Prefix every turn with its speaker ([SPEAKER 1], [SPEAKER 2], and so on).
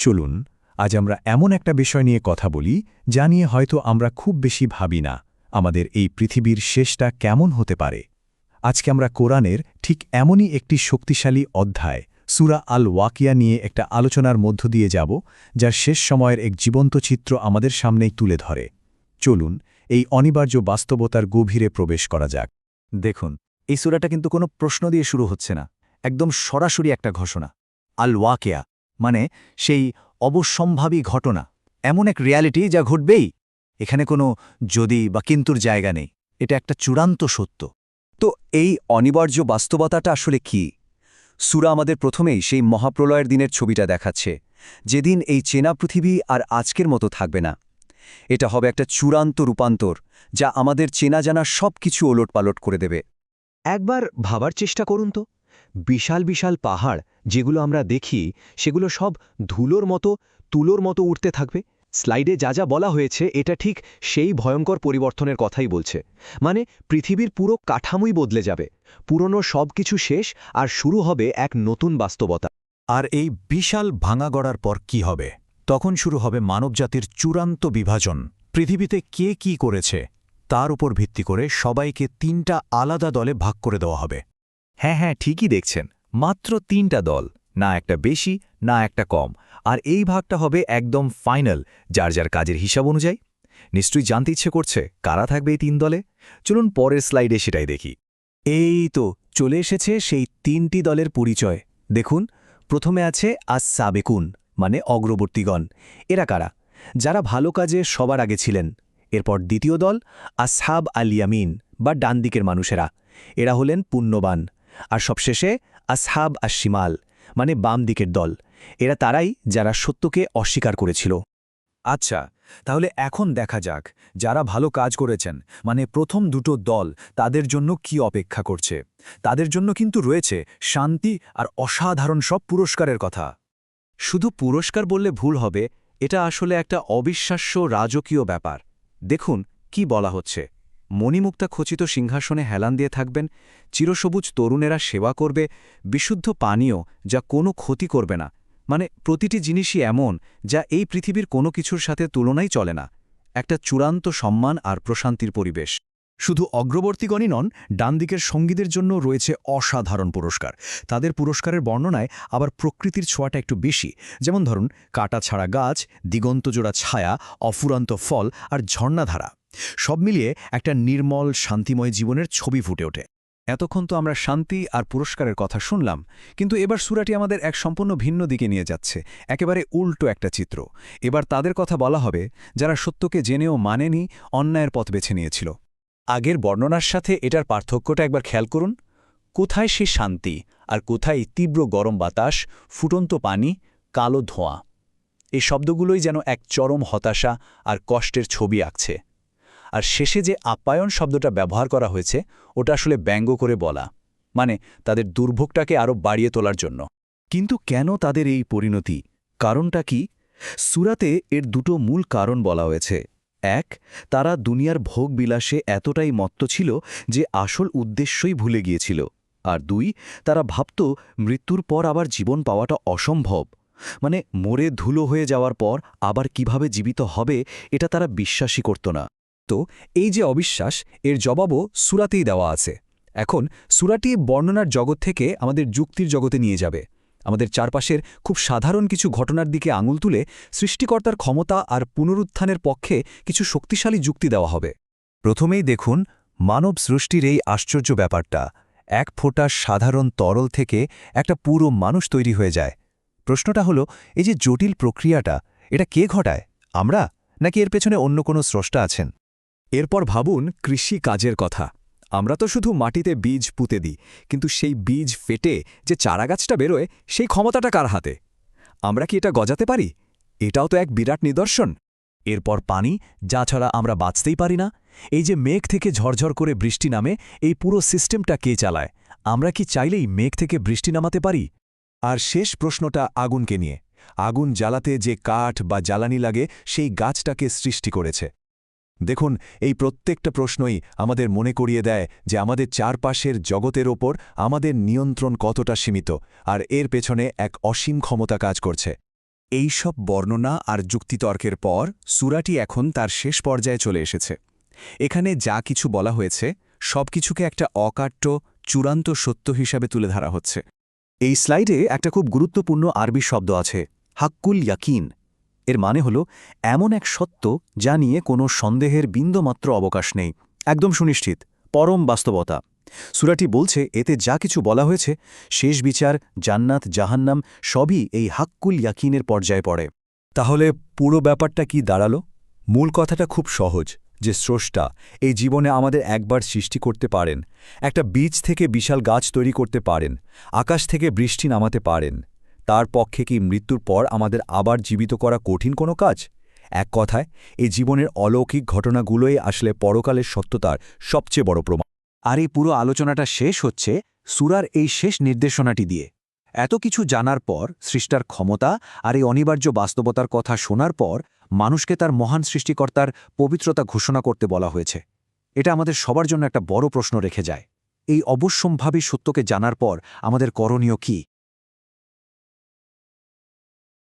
[SPEAKER 1] চলুন, আজ আমরা এমন একটা বিষয় নিয়ে কথা বলি, যা নিয়ে হয়তো আমরা খুব বেশি ভাবি না, আমাদের এই পৃথিবীর শেষটা কেমন হতে পারে। আজকে আমরা কোরআনের ঠিক এমনই একটি শক্তিশালী অধ্যায়, সুরা আল ওয়াকিয়া নিয়ে একটা আলোচনার মধ্য দিয়ে যাব, যার শেষ সময়ের এক জীবন্ত চিত্র আমাদের সামনেই তুলে ধরে। চলুন, এই অনিবার্য বাস্তবতার গভীরে প্রবেশ করা যাক।
[SPEAKER 2] দেখুন, এই সুরাটা কিন্তু কোনো প্রশ্ন দিয়ে শুরু হচ্ছে না, একদম সরাসরি একটা ঘোষণা। আল ওয়াকেয়া মানে সেই অবসম্ভাবী ঘটনা। এমন এক রিয়ালিটি যা ঘটবেই। এখানে কোনো যদি বা কিন্তুর জায়গা নেই। এটা একটা চূড়ান্ত সত্য। তো এই অনিবার্য বাস্তবতাটা আসলে কি? সুরা আমাদের প্রথমেই সেই মহাপ্রলয়ের দিনের ছবিটা দেখাচ্ছে। যেদিন এই চেনা পৃথিবী আর আজকের মতো থাকবে না। এটা হবে একটা চূড়ান্ত রূপান্তর যা আমাদের চেনা জানা সব কিছু ওলটপালট করে দেবে। একবার ভাবার চেষ্টা করুন তো। বিশাল বিশাল পাহাড় যেগুলো আমরা দেখি, সেগুলো সব ধুলোর মতো, তুলোর মতো উঠতে থাকবে। স্লাইডে যা যা বলা হয়েছে, এটা ঠিক সেই ভয়ঙ্কর পরিবর্তনের কথাই বলছে। মানে পৃথিবীর পুরো কাঠামোই বদলে যাবে। পুরনো সব কিছু শেষ আর শুরু হবে এক নতুন বাস্তবতা।
[SPEAKER 1] আর এই বিশাল ভাঙা গড়ার পর কি হবে? তখন শুরু হবে মানবজাতির চূড়ান্ত বিভাজন। পৃথিবীতে কে কি করেছে, তার উপর ভিত্তি করে সবাইকে তিনটা আলাদা দলে ভাগ করে দেওয়া হবে।
[SPEAKER 2] হ্যাঁ হ্যাঁ ঠিকই দেখছেন। মাত্র তিনটা দল, না একটা বেশি, না একটা কম। আর এই ভাগটা হবে একদম ফাইনাল, যার যার কাজের হিসাব অনুযায়ী। নিশ্চয়ই জানতে ইচ্ছে করছে কারা থাকবে এই তিন দলে? চলুন পরের স্লাইডে সেটাই দেখি। এই তো, চলে এসেছে সেই তিনটি দলের পরিচয়। দেখুন, প্রথমে আছে আস সাবেকুন মানে অগ্রবর্তীগণ। এরা কারা? যারা ভালো কাজে সবার আগে ছিলেন। এরপর দ্বিতীয় দল আসহাব আলিয়ামিন বা ডান দিকের মানুষেরা। এরা হলেন পুণ্যবান। আর সবশেষে আসহাব আশিমাল মানে বাম দিকের দল। এরা তারাই যারা সত্যকে অস্বীকার করেছিল। আচ্ছা তাহলে এখন দেখা যাক, যারা ভালো কাজ করেছেন মানে প্রথম দুটো দল, তাদের জন্য কি অপেক্ষা করছে? তাদের জন্য কিন্তু রয়েছে শান্তি আর অসাধারণ সব পুরস্কারের কথা। শুধু পুরস্কার বললে ভুল হবে, এটা আসলে একটা অবিশ্বাস্য রাজকীয় ব্যাপার। দেখুন, কি বলা হচ্ছে। মণিমুক্তা খচিত সিংহাসনে হেলান দিয়ে থাকবেন, চিরসবুজ তরুণেরা সেবা করবে, বিশুদ্ধ পানীয় যা কোনো ক্ষতি করবে না। মানে প্রতিটি জিনিসই এমন যা এই পৃথিবীর কোনো কিছুর সাথে তুলনাই চলে না। একটা চূড়ান্ত সম্মান আর প্রশান্তির পরিবেশ।
[SPEAKER 1] শুধু অগ্রবর্তীগণই নন ডান দিকের সঙ্গীদের জন্য রয়েছে অসাধারণ পুরস্কার। তাদের পুরস্কারের বর্ণনায় আবার প্রকৃতির ছোঁয়াটা একটু বেশি। যেমন ধরুন, কাটা ছাড়া গাছ দিগন্তজোড়া ছায়া, অফুরান্ত ফল আর ঝর্ণাধারা। সব মিলিয়ে একটা নির্মল, শান্তিময় জীবনের ছবি ফুটে ওঠে।
[SPEAKER 2] এতক্ষণ তো আমরা শান্তি আর পুরস্কারের কথা শুনলাম, কিন্তু এবার সুরাটি আমাদের এক সম্পূর্ণ ভিন্ন দিকে নিয়ে যাচ্ছে, একেবারে উল্টো একটা চিত্র। এবার তাদের কথা বলা হবে যারা সত্যকে জেনেও মানেনি, অন্যায়ের পথ বেছে নিয়েছিল। আগের বর্ণনার সাথে এটার পার্থক্যটা একবার খেয়াল করুন। কোথায় সে শান্তি আর কোথায় তীব্র গরম বাতাস, ফুটন্ত পানি, কালো ধোঁয়া? এই শব্দগুলোই যেন এক চরম হতাশা আর কষ্টের ছবি আঁকছে। আর শেষে যে আপ্যায়ন শব্দটা ব্যবহার করা হয়েছে, ওটা আসলে ব্যঙ্গ করে বলা মানে তাদের দুর্ভোগটাকে আরও বাড়িয়ে তোলার জন্য। কিন্তু কেন তাদের এই পরিণতি? কারণটা কি? সুরাতে এর দুটো মূল কারণ বলা হয়েছে। এক, তারা দুনিয়ার ভোগ বিলাসে এতটাই মত্ত ছিল যে আসল উদ্দেশ্যই ভুলে গিয়েছিল। আর দুই, তারা ভাবত মৃত্যুর পর আবার জীবন পাওয়াটা অসম্ভব। মানে মরে ধুলো হয়ে যাওয়ার পর আবার কীভাবে জীবিত হবে, এটা তারা বিশ্বাসই করত না। তো এই যে অবিশ্বাস, এর জবাবও সুরাতেই দেওয়া আছে। এখন, সুরাটি বর্ণনার জগৎ থেকে আমাদের যুক্তির জগতে নিয়ে যাবে। আমাদের চারপাশের খুব সাধারণ কিছু ঘটনার দিকে আঙুল তুলে সৃষ্টিকর্তার ক্ষমতা আর পুনরুত্থানের পক্ষে কিছু শক্তিশালী যুক্তি দেওয়া হবে। প্রথমেই দেখুন, মানব সৃষ্টির এই আশ্চর্য ব্যাপারটা। এক ফোঁটা সাধারণ তরল থেকে একটা পুরো মানুষ তৈরি হয়ে যায়। প্রশ্নটা হলো, এই যে জটিল প্রক্রিয়াটা, এটা কে ঘটায়, আমরা, নাকি এর পেছনে অন্য কোনো স্রষ্টা আছেন? এরপর ভাবুন কৃষি কাজের কথা। আমরা তো শুধু মাটিতে বীজ পুঁতে দিই, কিন্তু সেই বীজ ফেটে যে চারাগাছটা বেরোয়, সেই ক্ষমতাটা কার হাতে? আমরা কি এটা গজাতে পারি? এটাও তো এক বিরাট নিদর্শন। এরপর পানি, যা ছাড়া আমরা বাঁচতেই পারি না। এই যে মেঘ থেকে ঝরঝর করে বৃষ্টি নামে, এই পুরো সিস্টেমটা কে চালায়? আমরা কি চাইলেই মেঘ থেকে বৃষ্টি নামাতে পারি? আর শেষ প্রশ্নটা আগুনকে নিয়ে। আগুন জ্বালাতে যে কাঠ বা জ্বালানি লাগে, সেই গাছটাকে সৃষ্টি করেছে। দেখুন, এই প্রত্যেকটা প্রশ্নই আমাদের মনে করিয়ে দেয় যে আমাদের চারপাশের জগতের ওপর আমাদের নিয়ন্ত্রণ কতটা সীমিত আর এর পেছনে এক অসীম ক্ষমতা কাজ করছে। এই সব বর্ণনা আর যুক্তিতর্কের পর সুরাটি এখন তার শেষ পর্যায়ে চলে এসেছে। এখানে যা কিছু বলা হয়েছে সবকিছুকে একটা অকাট্য, চূড়ান্ত সত্য হিসাবে তুলে ধরা হচ্ছে।
[SPEAKER 3] এই স্লাইডে একটা খুব গুরুত্বপূর্ণ আরবি শব্দ আছে, হাক্কুল ইয়াকিন। এর মানে হল এমন এক সত্য যা নিয়ে কোনো সন্দেহের বিন্দুমাত্র অবকাশ নেই। একদম সুনিশ্চিত, পরম বাস্তবতা। সুরাটি বলছে, এতে যা কিছু বলা হয়েছে, শেষ বিচার, জান্নাত, জাহান্নাম, সবই এই হাক্কুল ইয়াকিনের পর্যায়ে পড়ে।
[SPEAKER 4] তাহলে পুরো ব্যাপারটা কি দাঁড়াল? মূল কথাটা খুব সহজ, যে স্রষ্টা এই জীবনে আমাদের একবার সৃষ্টি করতে পারেন। একটা বীজ থেকে বিশাল গাছ তৈরি করতে পারেন। আকাশ থেকে বৃষ্টি নামাতে পারেন। তার পক্ষে কি মৃত্যুর পর আমাদের আবার জীবিত করা কঠিন কোনো কাজ? এক কথায় এই জীবনের অলৌকিক ঘটনাগুলোই আসলে পরকালের সত্যতার সবচেয়ে বড় প্রমাণ।
[SPEAKER 3] আর এই পুরো আলোচনাটা শেষ হচ্ছে সুরার এই শেষ নির্দেশনাটি দিয়ে। এত কিছু জানার পর সৃষ্টার ক্ষমতা আর এই অনিবার্য বাস্তবতার কথা শোনার পর মানুষকে তার মহান সৃষ্টিকর্তার পবিত্রতা ঘোষণা করতে বলা হয়েছে। এটা আমাদের সবার জন্য একটা বড় প্রশ্ন রেখে যায়। এই অবশ্যম্ভাবী সত্যকে জানার পর আমাদের করণীয় কী?